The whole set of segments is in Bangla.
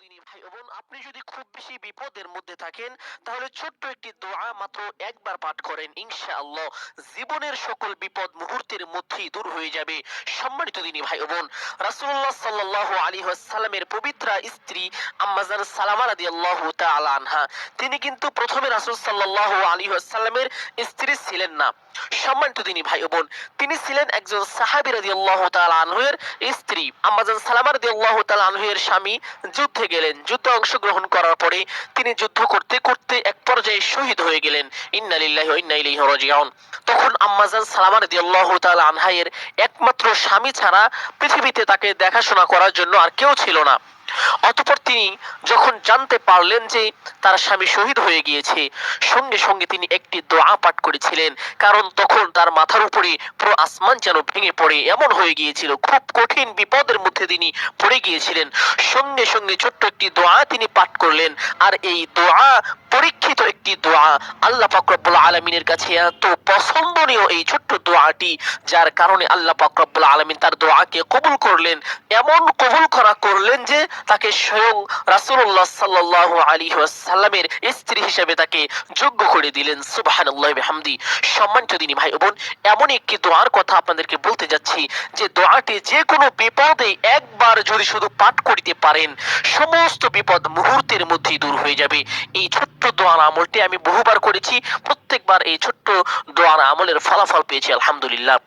দিনী ভাই বোন, আপনি যদি খুব বেশি বিপদের মধ্যে থাকেন, তাহলে ছোট্ট একটি দোয়া মাত্র একবার পাঠ করেন, ইনশাআল্লাহ। জীবনের সকল বিপদ মুহূর্তের মধ্যেই দূর হয়ে যাবে। সম্মানিত দিনী ভাই বোন, রাসূলুল্লাহ সাল্লাল্লাহু আলাইহি ওয়াসাল্লামের পবিত্রা স্ত্রী আম্মাজান সালামা রাদিয়াল্লাহু তাআলা আনহা। তিনি কিন্তু প্রথমে রাসূল সাল্লাল্লাহু আলাইহি ওয়াসাল্লামের স্ত্রী ছিলেন না। সম্মানিত দিনী ভাই বোন, তিনি ছিলেন একজন সাহাবী রাদিয়াল্লাহু তাআলা আনহুয়ের স্ত্রী। আম্মাজান সালামা রাদিয়াল্লাহু তাআলা আনহুয়ের স্বামী যুদ্ধে গেলেন। যুদ্ধে অংশগ্রহণ করার পরে তিনি যুদ্ধ করতে করতে এক পর্যায়ে শহীদ হয়ে গেলেন। ইন্না লিল্লাহি ওয়া রাজিউন। তখন আম্মাজান সালামা রাদিয়াল্লাহু তাআলা আনহায়ের একমাত্র স্বামী ছাড়া পৃথিবীতে তাকে দেখাশোনা করার জন্য আর কেউ ছিল না। অতঃপর তিনি যখন জানতে পারলেন যে তার স্বামী শহীদ হয়ে গিয়েছে, সঙ্গে সঙ্গে তিনি একটি দোয়া পাঠ করেছিলেন। কারণ তখন তার মাথার উপরে পুরো আসমান যেন ভেঙে পড়ে, এমন হয়ে গিয়েছিল। খুব কঠিন বিপদের মধ্যে তিনি পড়ে গিয়েছিলেন। সঙ্গে সঙ্গে ছোট্ট একটি দোয়া তিনি পাঠ করলেন। আর এই দোয়া পরীক্ষিত একটি দোয়া আল্লাহ পাকরবুল আলমিনের কাছে এত পছন্দনীয় এই ছোট্ট দোয়াটি, যার কারণে আল্লাহ পাকরবুল আলমিন তার দোয়াকে কবুল করলেন, এমন কবুল করা করলেন যে তাকে স্বয়ং রাসূলুল্লাহ সাল্লাল্লাহু আলাইহি ওয়াসাল্লামের স্ত্রী হিসেবে তাকে যোগ্য করে দিলেন। সুবহানাল্লাহি বিহামদি। সম্মানিত দিনী ভাই বোন, এমন একটি দোয়ার কথা আপনাদেরকে বলতে যাচ্ছি, যে দোয়াটি যে কোনো বিপদে একবার যদি শুধু পাঠ করিতে পারেন, সমস্ত বিপদ মুহূর্তের মধ্যেই দূর হয়ে যাবে। এই ছোট্ট দোয়ার আমলটি আমি বহুবার করেছি প্রত্যেকবার এই ছোট্ট দোয়ার আমলের ফলাফল পেয়েছি আলহামদুলিল্লাহ।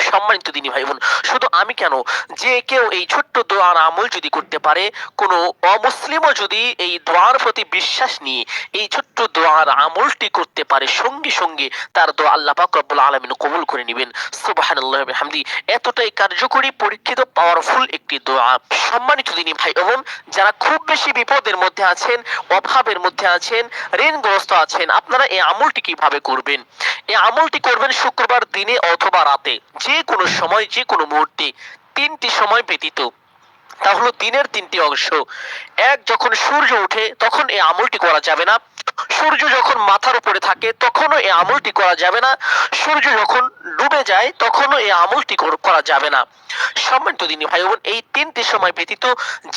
সম্মানিত দিনী ভাই বোন শুধু আমি কেন? যে কেউ এই ছোট্ট দোয়ার আমল যদি করতে পারে, কোনো অমুসলিমও যদি এই দোয়ার প্রতি বিশ্বাস নিয়ে এই ছোট্ট দোয়ার আমলটি করতে পারে, সঙ্গে সঙ্গে তার দোয়া আল্লাহ পাক রব্বুল আলামিন কবুল করে নেবেন। সুবহানাল্লাহ বিহামদি। এতটাই কার্যকরী, পরীক্ষিত পাওয়ারফুল একটি দোয়া। সম্মানিত দিনী ভাই বোন যারা খুব বেশি বিপদের মধ্যে আছেন, অভাবের মধ্যে আছেন, ঋণগ্রস্ত আছেন, আপনারা এই আমলটি কীভাবে করবেন? এই আমলটি করবেন শুক্রবার দিনে অথবা রাতে। যে কোনো সময় যে কোনো মুহূর্তে তিনটি সময় ব্যতীত। তা হলো দিনের তিনটি অংশ। এক, যখন সূর্য ওঠে, তখন এই আমলটি করা যাবে না। সূর্য যখন মাথার উপরে থাকে, তখনও এই আমলটি করা যাবে না। সূর্য যখন ডুবে যায়, তখনও এই আমলটি করা যাবে না। সম্মানিত দিনী ভাই বোন এই তিনটি সময় ব্যতীত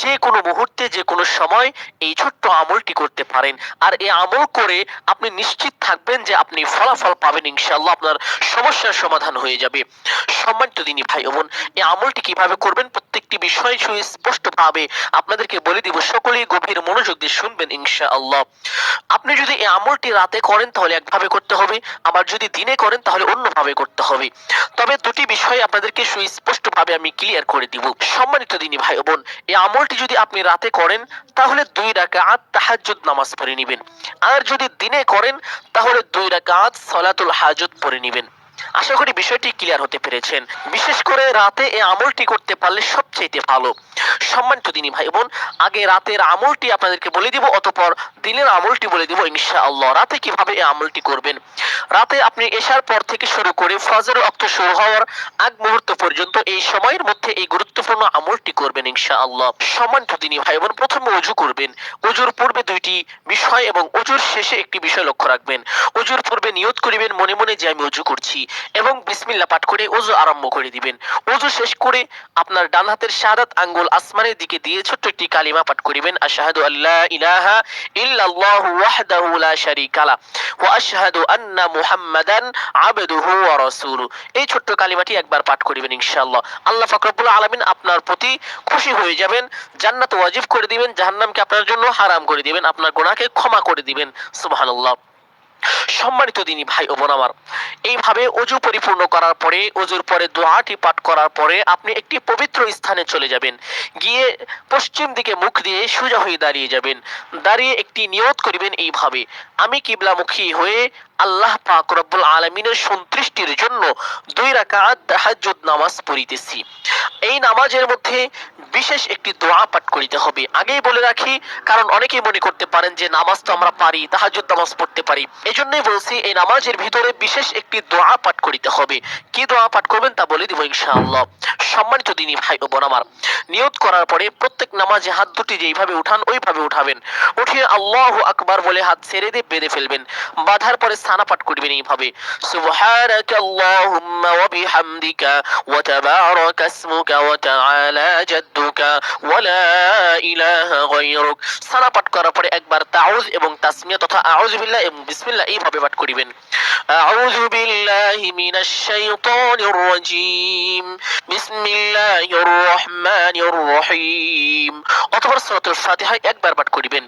যে কোনো মুহূর্তে, যে কোনো সময় এই ছোট্ট আমলটি করতে পারেন। আর এই আমল করে আপনি নিশ্চিত থাকবেন যে আপনি ফলাফল পাবেন, ইনশাআল্লাহ আপনার সমস্যার সমাধান হয়ে যাবে। সম্মানিত দিনী ভাই বোন এই আমলটি কীভাবে করবেন প্রত্যেকটি বিষয় সুস্পষ্টভাবে আপনাদেরকে বলে দিব। সকলেই গভীর মনোযোগ দিয়ে শুনবেন, ইনশাআল্লাহ। আপনি যদি এই আমলটি রাতে করেন, তাহলে একভাবে করতে হবে। আবার যদি দিনে করেন, তাহলে অন্যভাবে করতে হবে। তবে দুটি বিষয় আপনাদেরকে সুস্পষ্টভাবে আমি ক্লিয়ার করে দিব। সম্মানিত দিনী ভাই বোন, এই আমলটি যদি আপনি রাতে করেন, তাহলে দুই রাকাত তাহাজ্জুদ নামাজ পড়ে নেবেন। আর যদি দিনে করেন, তাহলে দুই রাকাত সলাতুল হাজত পড়ে নেবেন। আশা করি বিষয়টি ক্লিয়ার হতে পেরেছেন। বিশেষ করে রাতে এই আমলটি করতে পারলে সবচেয়ে ভালো। সম্মানিত দিনী ভাই বোন, আগে রাতের আমলটি আপনাদেরকে বলে দিব, অতপর দিনের আমলটি বলে দিব ইনশা আল্লাহ রাতে কীভাবে এই আমলটি করবেন? রাতে আপনি এশার পর থেকে শুরু করে ফজর অক্ত শুরু হওয়ার আগ মুহূর্ত পর্যন্ত এই সময়ের মধ্যে এই গুরুত্বপূর্ণ আমলটি করবেন ইনশাআল্লাহ। সম্মানিত দিনী ভাই বোন প্রথমে অজু করবেন। অজুর পূর্বে দুইটি বিষয় এবং অজুর শেষে একটি বিষয় লক্ষ্য রাখবেন। অজুর পূর্বে নিয়ত করিবেন, মনে মনে যে আমি অজু করছি এবং বিসমিল্লাহ পাঠ করে অজু আরম্ভ করে দিবেন। অজু শেষ করে আপনার ডান হাতের শাহাদাত আঙ্গুল আসমানের দিকে দিয়ে ছোট্ট একটি কালিমা পাঠ করিবেন। আশহাদু আল্লাহ ইলাহা ইল্লাল্লাহু ওয়াহদাহু লা শারীকা লা ওয়া আশহাদু আন্না মুহাম্মাদান আবদুহু ওয়া রাসূলু এই ছোট্ট কালিমাটি একবার পাঠ করিবেন ইনশাআল্লাহ। আল্লাহ ফাকরুল আলামিন আপনার প্রতি খুশি হয়ে যাবেন, জান্নাত ওয়াজিব করে দিবেন, জাহান্নামকে আপনার জন্য হারাম করে দিবেন, আপনার গুনাহকে ক্ষমা করে দিবেন, সুবহানাল্লাহ। সম্মানিত দিনী ভাই ও বোন আমার, এইভাবে অজু পরিপূর্ণ করার পরে, অজুর পরে দোয়াটি পাঠ করার পরে আপনি একটি পবিত্র স্থানে চলে যাবেন। গিয়ে পশ্চিম দিকে মুখ দিয়ে সোজা হয়ে দাঁড়িয়ে যাবেন। দাঁড়িয়ে একটি নিয়ত করিবেন এইভাবে আমি কিবলামুখী হয়ে আল্লাহ পাক রব্বুল আলমিনের সন্তুষ্টির জন্য দুই রাকাত তাহাজ্জুদ নামাজ পড়িতেছি। এই নামাজের মধ্যে বিশেষ একটি দোয়া পাঠ করিতে হবে। আগেই বলে রাখি, কারণ অনেকেই মনে করতে পারেন যে নামাজ তো আমরা পারি, তাহাজ্জুদ নামাজ পড়তে পারি। এজন্যই বলছি, এই নামাজের ভিতরে বিশেষ একটি দোয়া পাঠ করিতে হবে। কি দোয়া পাঠ করবেন তা বলে দিব ইনশাআল্লাহ। সম্মানিত দিনী ভাই ও বোন আমার, নিয়ত করার পরে প্রত্যেক নামাজে হাত দুটি যেইভাবে উঠান, ওইভাবে উঠাবেন। উঠিয়ে আল্লাহ আকবার বলে হাত ছেড়ে দিয়ে বেঁধে ফেলবেন, বাঁধার পরে সানা পাঠ করবেন এইভাবে। সুবহানাকা ওয়া বিহামদিকা ওয়া তাবারাকা ইসমুকা ওয়া তাআলা জাদ্দুকা ওয়া লা ইলাহা গায়রুক। করার পরে একবার তাউজ এবং তাসমিয়া তথা আউযু বিল্লাহ এবং বিসমিল্লাহ এইভাবে পাঠ করিবেন। আউযু বিল্লাহি মিনাশ শাইতানির রাজীম। বিসমিল্লাহির রহমানির রহিম। অথবা সূরাতুল ফাতিহা একবার পাঠ করিবেন।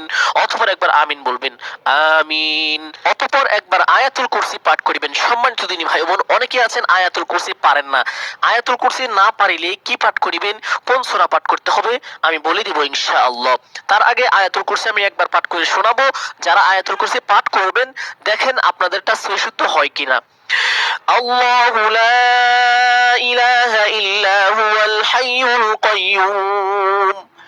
অতপর একবার আমিন বলবেন আমিন অতপর একবার আয়াতুল কুরসি পাঠ করিবেন সম্মানিত দিনী ভাই বোন অনেকে আছেন আয়াতুল কুরসি পারেন না আয়াতুল কুরসি না পারিলে কি পাঠ করিবেন কোন সূরা পাঠ করতে হবে আমি বলে দিব ইনশাআল্লাহ তার আগে আয়াতুল কুরসি আমি একবার পাঠ করে শোনাবো যারা আয়াতুল কুরসি পাঠ করবেন দেখেন আপনাদেরটা সহিশুদ্ধ হয় কিনা الله لا إله إلا هو الحي القيوم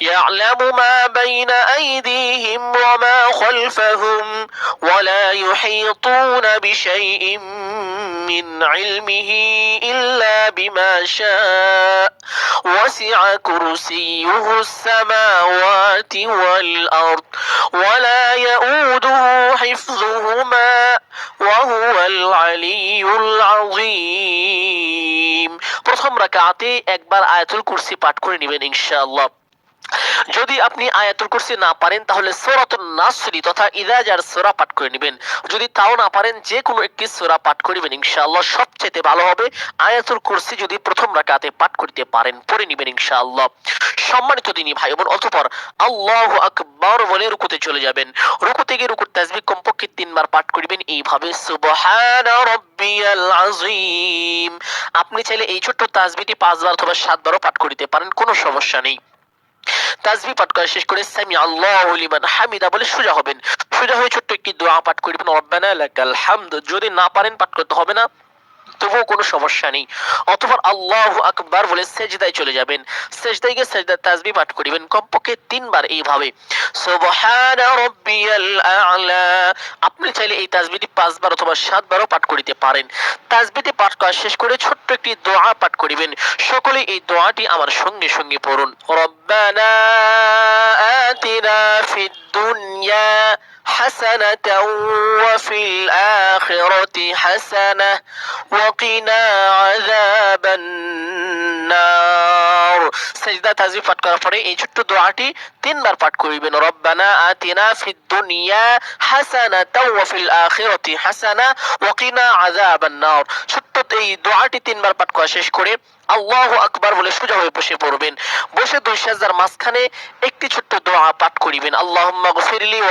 يعلم ما بين أيديهم وما خلفهم ولا يحيطون بشيء من علمه إلا بما شاء وسع كرسيه السماوات والأرض ولا يؤوده حفظهما وهو العلي العظيم প্রথম রাকাতে একবার আয়াতুল কুরসি পাঠ করে নেবেন ইনশাআল্লাহ যদি আপনি আয়াতুল কুরসি না পারেন, তাহলে সূরাতুন নাসরি তথা ইদাজার সূরা পাঠ করে নেবেন। যদি তাও না পারেন যে কোনো একটি সূরা পাঠ করিবেন ইনশাআল্লাহ সবচেয়ে ভালো হবে। আয়াতুল কুরসি যদি প্রথম রাকাতে পাঠ করতে পারেন, পড়ে নেবেন, ইনশাআল্লাহ। সম্মানিত দিনী ভাই বোন, অতঃপর আল্লাহু আকবার বলে রুকুতে চলে যাবেন। রুকুতে গিয়ে রুকুর তাসবিহ কমপক্ষে তিনবার পাঠ করিবেন, এইভাবে সুবহান রাব্বিয়াল আযীম। আপনি চাইলে এই ছোট্ট তাসবিহটি পাঁচবার অথবা সাতবারও পাঠ করিতে পারেন, কোনো সমস্যা নেই। তাজবি পাঠ করা শেষ করে সামি আল্লাহ লিমান হামিদা বলে সোজা হবেন। সোজা হয়ে ছোট্ট একটি দোয়া পাঠ করবেন রব্বানা লাকাল হামদ। যদি না পারেন পাঠ করতে হবে না। তবুও কোনো সমস্যা নেই। অথবা আল্লাহ আকবার বলে সেজদায় চলে যাবেন। সেজদায় গিয়ে সেজদার তাজবি পাঠ করিবেন। কমপক্ষে তিনবার এইভাবে। আপনি চাইলে এই তাজবিটি পাঁচবার অথবা সাতবারও পাঠ করিতে পারেন। তাজবিটি পাঠ করা শেষ করে ছোট্ট একটি দোয়া পাঠ করিবেন। সকলে এই দোয়াটি আমার সঙ্গে সঙ্গে পড়ুন। রব্বানা আতিনা ফিদ দুনিয়া। حسنة وفي الآخرة حسنة وقنا عذاب النار সেজদা তাজবি পাঠ করার পরে এই ছোট্ট দোয়াটি তিনবার পাঠ করিবেন রব্বানা আতিনা ফিদ দুনিয়া হাসানাতাও ওয়া ফিল আখিরাতি হাসানা ওয়া কিনা আযাবান নার ছোট্ট এই দোয়াটি তিনবার পাঠ করা শেষ করে আল্লাহ আকবার বলে সোজা হয়ে বসে পড়বেন। বসে দুই সাজদার মাঝখানে একটি ছোট্ট দোয়া পাঠ করিবেন। আল্লাহুম্মা গফিরলি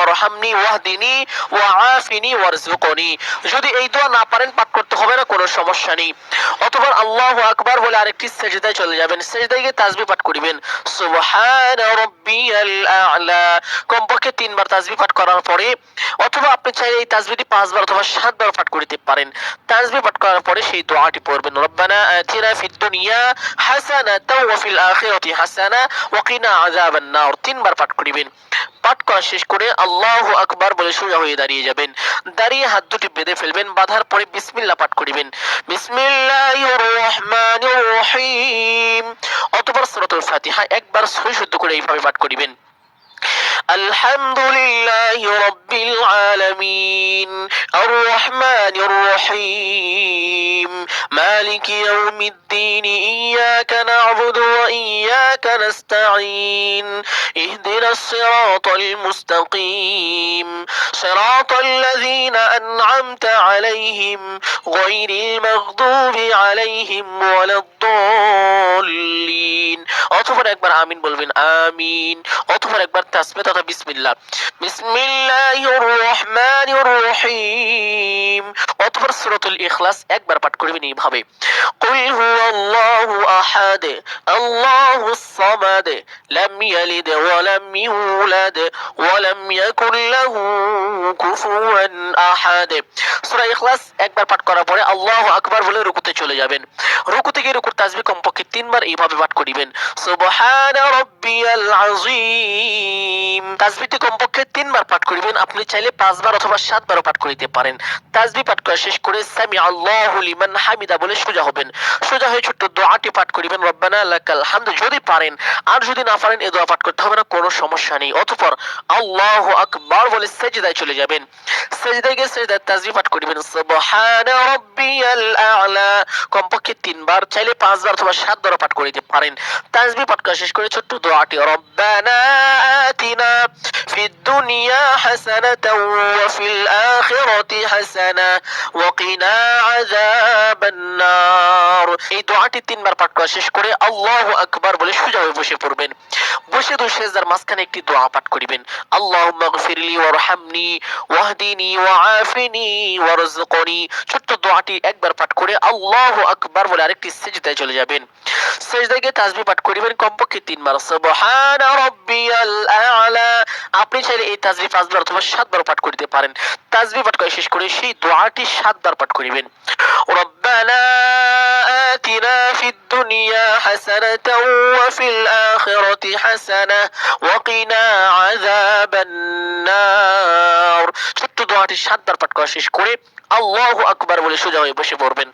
যদি এই দোয়া না পারেন, পাঠ করতে হবে না, কোনো সমস্যা নেই। অথবা আল্লাহু আকবার বলে আরেকটি সেজদায় চলে যাবেন। সেজদায় গিয়ে পাঠ করিবেন। সুবহান রাব্বিয়াল আ'লা। কমপক্ষে তিনবার পাঠ করার পরে, অথবা আপনি চাইলে এই তাসবিহটি পাঁচবার অথবা সাতবার পাঠ করিতে পারেন। তাসবিহ পাঠ করার পরে সেই দোয়াটি পড়বেন। রব্বানা আতিনা ফিদ দুনিয়া হাসানাতাও তাও ওয়াফিল আখিরাতি হাসানা আযাবান নার পাঠ পাঠ করা শেষ করে আল্লাহু আকবার বলে সোজা হয়ে দাঁড়িয়ে যাবেন। দাঁড়িয়ে হাত দুটি বেঁধে ফেলবেন, বাঁধার পরে বিসমিল্লা পাঠ করিবেন। বিসমিল্লাহির রহমানির রহিম। অতঃপর সূরাতুল ফাতিহা একবার সহি শুদ্ধ করে এইভাবে পাঠ করিবেন। الحمد لله رب العالمين الرحمن الرحيم مالك يوم الدين إياك نعبد وإياك نستعين اهدنا الصراط المستقيم صراط الذين أنعمت عليهم غير المغضوب عليهم ولا الضالين অথবা একবার আমিন বলবেন আমিন অথবা একবার তাসমিহ কথা বিসমিল্লাহ বিসমিল্লাহির রহমানির রহিম অথবা সূরাতুল ইখলাস একবার পাঠ করবেন এইভাবে। কুল হুয়াল্লাহু আহাদ আল্লাহুস সামাদ, লাম ইয়ালিদ ওয়া লাম ইউলাদ, ওয়া লাম ইয়াকুল লাহু কুফুয়ান আহাদ। সূরা ইখলাস একবার পাঠ করার পরে আল্লাহু আকবার বলে রুকুতে চলে যাবেন। রুকু থেকে রুকুর তাসবিহ কমপক্ষে তিনবার এইভাবে পাঠ করিবেন। সুবহান রাব্বিয়াল আযীম। তাসবিহটি কমপক্ষে তিনবার পাঠ করিবেন আপনি চাইলে পাঁচবার অথবা সাতবারও পাঠ করিতে পারেন তাসবিহ পাঠ করা শেষ করে সামি আল্লাহু লিমান হামিদা বলে সোজা হবেন সোজা হয়ে ছোট্ট দোয়াটি পাঠ করিবেন রব্বানা লাকাল হামদ যদি পারেন আর যদি না পারেন এই দোয়া পাঠ করতে হবে না কোনো সমস্যা নেই অতঃপর আল্লাহু আকবার বলে সেজদায় চলে যাবেন সেজদায় গিয়ে সেজদায় তাসবিহ পাঠ করিবেন সুবহান রাব্বিয়াল আ'লা কমপক্ষে তিনবার চাইলে পাঁচবার অথবা সাতবারও পাঠ করিতে পারেন তাসবিহ পাঠ করা শেষ করে ছোট্ট দোয়াটি রব্বানা দুনিয়া হাসানাতাও ওয়া ফিল আখিরাতি হাসানা ওয়া কিনা আযাবান নার এই দোয়াটি তিনবার পাঠ করা শেষ করে আল্লাহু আকবার বলে সোজা হয়ে বসে পড়বেন। বসে দুই সেজদার মাঝখানে একটি দোয়া পাঠ করিবেন। আল্লাহুম্মা গফিরলি ওয়ারহামনি ওয়াহদিনি ওয়াআফিনি ওয়ারযুকনি। ছোট্ট দোয়াটি একবার পাঠ করে আল্লাহু আকবার বলে আরেকটি সেজদায় চলে যাবেন। সেজদায় গিয়ে তাসবিহ পাঠ করিবেন। কমপক্ষে তিনবার। সুবহান রাব্বিয়াল আ'লা আপনি চাইলে এই তাসবিহ পাঁচবার অথবা সাতবার পাঠ করিতে পারেন তাসবিহ পাঠ করে শেষ করে সেই দোয়াটি সাতবার পাঠ করিবেন রব্বানা آتنا في الدنيا حسنة وفي الآخرة حسنة وقنا عذاب النار ছোট্ট দোয়াটি সাতবার পাঠ করা শেষ করে আল্লাহু আকবার বলে সোজা হয়ে বসে পড়বেন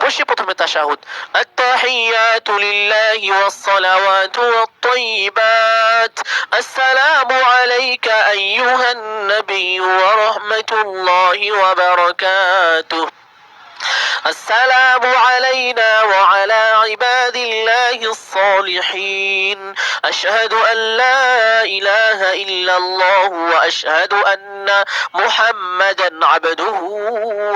বসে প্রথমে তাশাহুদ التحيات لله والصلوات والطيبات السلام عليك أيها النبي ورحمة الله وبركاته السلام علينا وعلى عباد الله الصالحين أشهد أن لا إله إلا الله وأشهد أن محمدا عبده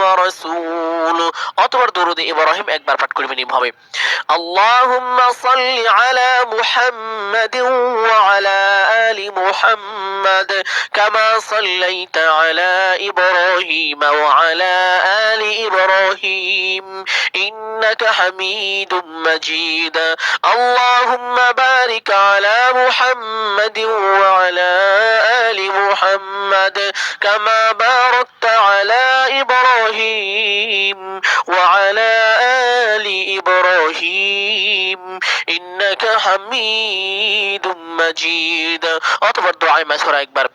ورسوله অতবার দরুদ ইব্রাহিম একবার পাঠ করবেন এইভাবে اللهم صل على محمد وعلى آل محمد كما صليت على إبراهيم وعلى آل إبراهيم إنك حميد مجيد. اللهم بارك على محمد وعلى آل محمد كما باركت على إبراهيم وعلى آل إبراهيم إنك حميد مجيد. أطبر دعاء مسورة أكبر.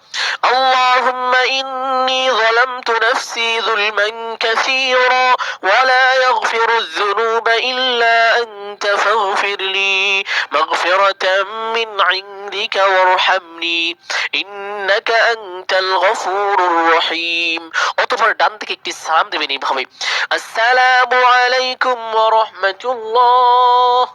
اللهم إني ظلمت نفسي ظلما كثيرا ولا يغفر الذنوب إلا أنت فاغفر لي مغفرة من عندك وارحمني إنك أنت الغفور الرحيم অতঃপর ডান থেকে একটি সালাম দেবেন এইভাবে আসসালামু আলাইকুম ওয়া রাহমাতুল্লাহ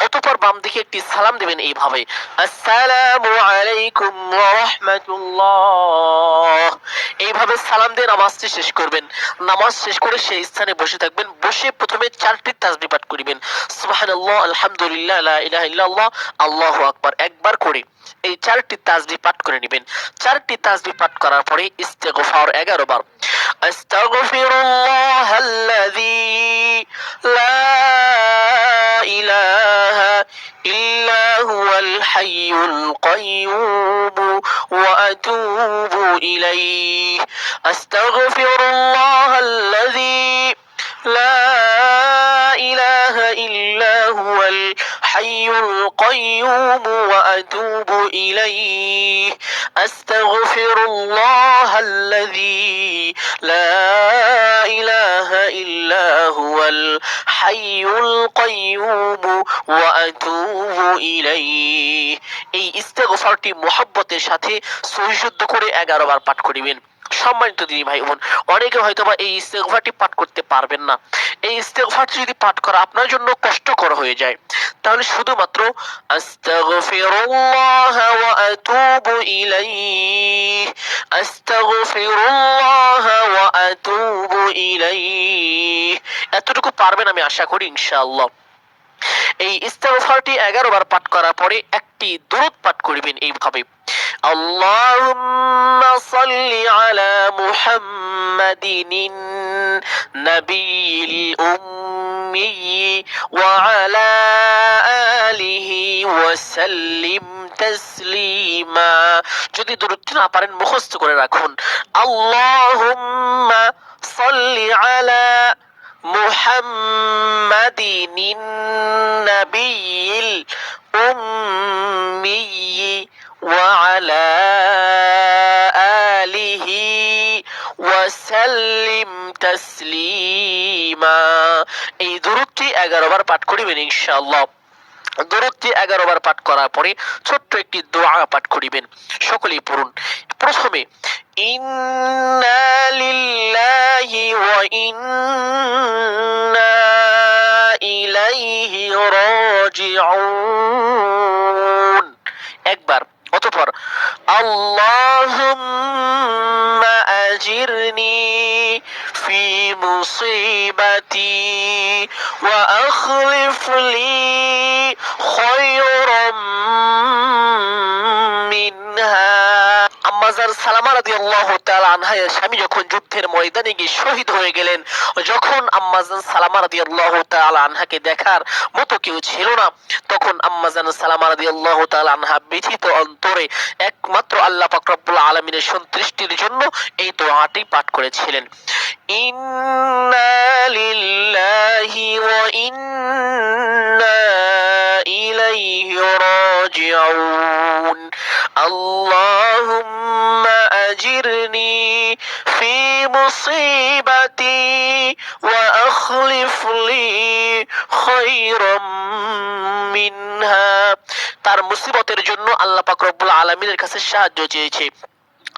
অতঃপর বাম দিকে একটি সালাম দেবেন এইভাবে, আসসালামু আলাইকুম ওয়া রাহমাতুল্লাহ। এইভাবে সালাম দিয়ে নামাজটি শেষ করবেন। নামাজ শেষ করে সেই স্থানে বসে থাকবেন, বসে প্রথমে চারটি তাসবিহ পাঠ করিবেন। সুবহানাল্লাহ, আলহামদুলিল্লাহ, লা ইলাহা ইল্লাল্লাহ, আল্লাহু আকবার। একবার করে এই চারটি তাজবি পাঠ করে নেবেন। চারটি তাজবি পাঠ করার পরে ইস্তেগফার এগারো বার। আস্তাগফিরুল্লাহ লা ইলাহা ইল্লা হুয়াল হাইয়ুল কাইয়ুম ওয়া আতুবু ইলাইহি। আস্তাগফিরুল্লাহ আল্লাযী লা ইলাহা ইল্লা হুয়াল الحي القيوم وأتوب إليه أستغفر الله الذي لا إله إلا هو الحي القيوم وأتوب إليه এই ইস্তেগফারটি মোহাব্বতের সাথে সহিশুদ্ধ করে এগারো বার পাঠ করিবেন সম্মানিত দিদি ভাই বোন, অনেকে হয়তো বা এই ইস্তেগফারটি পাঠ করতে পারবেন না। এই ইস্তেগফারটি যদি পাঠ করা আপনার জন্য কষ্টকর হয়ে যায়, তাহলে শুধুমাত্র আস্তাগফিরুল্লাহ ওয়া আতুবু ইলাইহি, আস্তাগফিরুল্লাহ ওয়া আতুবু ইলাইহি। এতটুকু পারবেন আমি আশা করি ইনশাআল্লাহ। এই ইস্তেগফারটি 11 বার পাঠ করার পরে একটি দূরত পাঠ করবেন এইভাবে। আল্লাহুম্মা সাল্লি আলা মুহাম্মাদিন নাবিয়িল উম্মি ওয়া যদি দরুদটি না পারেন, মুখস্থ করে রাখুন। আল্লাহুম্মা সাল্লি আলা محمد النبي الأمي وعلى آله وسلم تسليما এই দূরত্বটি এগারো বার পাঠ করিবেন ইনশাআল্লাহ দূরত্বে এগারো বার পাঠ করার পরে ছোট্ট একটি দোয়া পাঠ করিবেন সকলেই পড়ুন প্রথমে ইন্না লিল্লাহি ওয়া ইন্না ইলাইহি রাজিউন একবার অতঃপর আল্লাহুম্মা আজিরনি في مصيبتي وأخلف لي خيرا منها আম্মাজার সালামা রাদিয়াল্লাহু তাআলা আনহা এর স্বামী যখন যুদ্ধের ময়দানে গিয়ে শহীদ হয়ে গেলেন, যখন আম্মাজান সালামা রাদিয়াল্লাহু তাআলা আনহাকে দেখার মতো কেউ ছিল না, তখন আম্মাজান সালামা রাদিয়াল্লাহু তাআলা আনহা ব্যথিত অন্তরে একমাত্র আল্লাহ পাক আলামিনের সন্তুষ্টির জন্য এই দোয়াটি পাঠ করেছিলেন। ইন্না লিল্লাহি ইন্না ইলাইহি রাজিউন। আল্লাহুম্মা أجرني ফি মুসিবাতি ওয়া لي خيرا منها তার মুসিবতের জন্য আল্লাহ পাক রব্বুল আলামিনের কাছে সাহায্য চেয়েছে।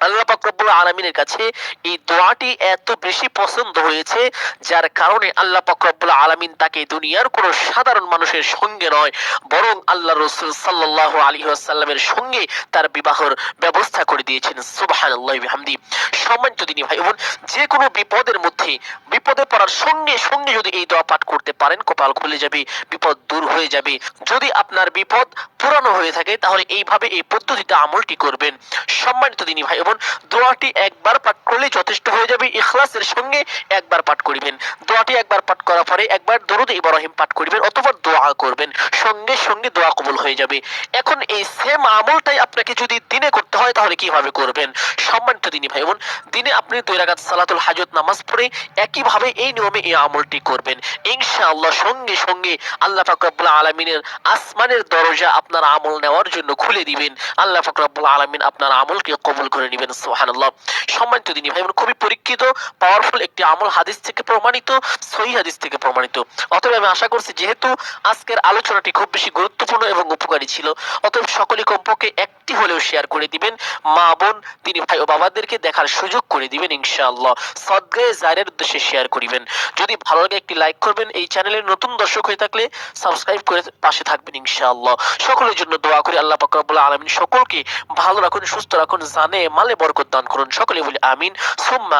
আল্লাহ পাক রব্বুল আলামিনের কাছে এই দোয়াটি এত বেশি পছন্দ হয়েছে, যার কারণে আল্লাহ পাক রব্বুল আলামিন তাকে দুনিয়ার কোনো সাধারণ মানুষের সঙ্গে নয়, বরং আল্লাহ রসুল সাল্লাল্লাহু আলাইহি ওয়াসাল্লামের সঙ্গে তার বিবাহর ব্যবস্থা করে দিয়েছেন। সুবহানাল্লাহি বিহামদি। সম্মানিত দিনী ভাই বোন, যে কোনো বিপদের মধ্যে, বিপদে পড়ার সঙ্গে সঙ্গে যদি এই দোয়া পাঠ করতে পারেন, কপাল খুলে যাবে, বিপদ দূর হয়ে যাবে। যদি আপনার বিপদ পুরানো হয়ে থাকে, তাহলে এইভাবে এই পদ্ধতিতে আমলটি করবেন। সম্মানিত দিনী ভাই বোন, দোয়াটি একবার পাঠ করলে যথেষ্ট হয়ে যাবে, ইখলাসের সঙ্গে একবার পাঠ করিবেন। দোয়াটি একবার পাঠ করার পরে একবার দরুদ ইব্রাহিম পাঠ করিবেন অথবা দোয়া করবেন, সঙ্গে সঙ্গে দোয়া কবুল হয়ে যাবে। এখন এই সেম আমলটাই আপনাকে যদি দিনে করতে হয়, তাহলে কীভাবে করবেন? সম্মানিত দিনী ভাই বোন, দিনে আপনি দুই রাকাত সালাতুল হাজত নামাজ পড়ে একইভাবে এই নিয়মে এই আমলটি করবেন। ইনশাআল্লাহ সঙ্গে সঙ্গে আল্লাহ পাক রব্বুল আলামিনের আসমানের দরজা আপনার আমল নেওয়ার জন্য খুলে দিবেন। আল্লাহ ফকরাবুল আলমিন আপনার আমলকে কবুল করে নেবেন, সুবহানাল্লাহ। সম্মানিত দিনী ভাই খুবই খুবই পরীক্ষিত পাওয়ারফুল একটি আমল হাদিস থেকে প্রমাণিত, সহি হাদিস থেকে প্রমাণিত। অতএব আমি আশা করছি যেহেতু আজকের আলোচনাটি খুব বেশি গুরুত্বপূর্ণ এবং উপকারী ছিল, অতএব সকলে কমপক্ষে একটি হলেও শেয়ার করে দিবেন। মা, বোন, তিনি ভাই ও বাবাদেরকে দেখার সুযোগ করে দিবেন ইনশাআল্লাহ। সদগায়ে জারের উদ্দেশ্যে শেয়ার করিবেন। যদি ভালো লাগে একটি লাইক করবেন। এই চ্যানেলের নতুন দর্শক হয়ে থাকলে সাবস্ক্রাইব করে পাশে থাকবেন ইনশাআল্লাহ। সকলের জন্য দোয়া করি আল্লাহ পাক রব্বুল আলামিন সকলকে ভালো রাখুন, সুস্থ রাখুন জানে মালে বরকত দান করুন। সকলে বলি আমিন। সুম্মা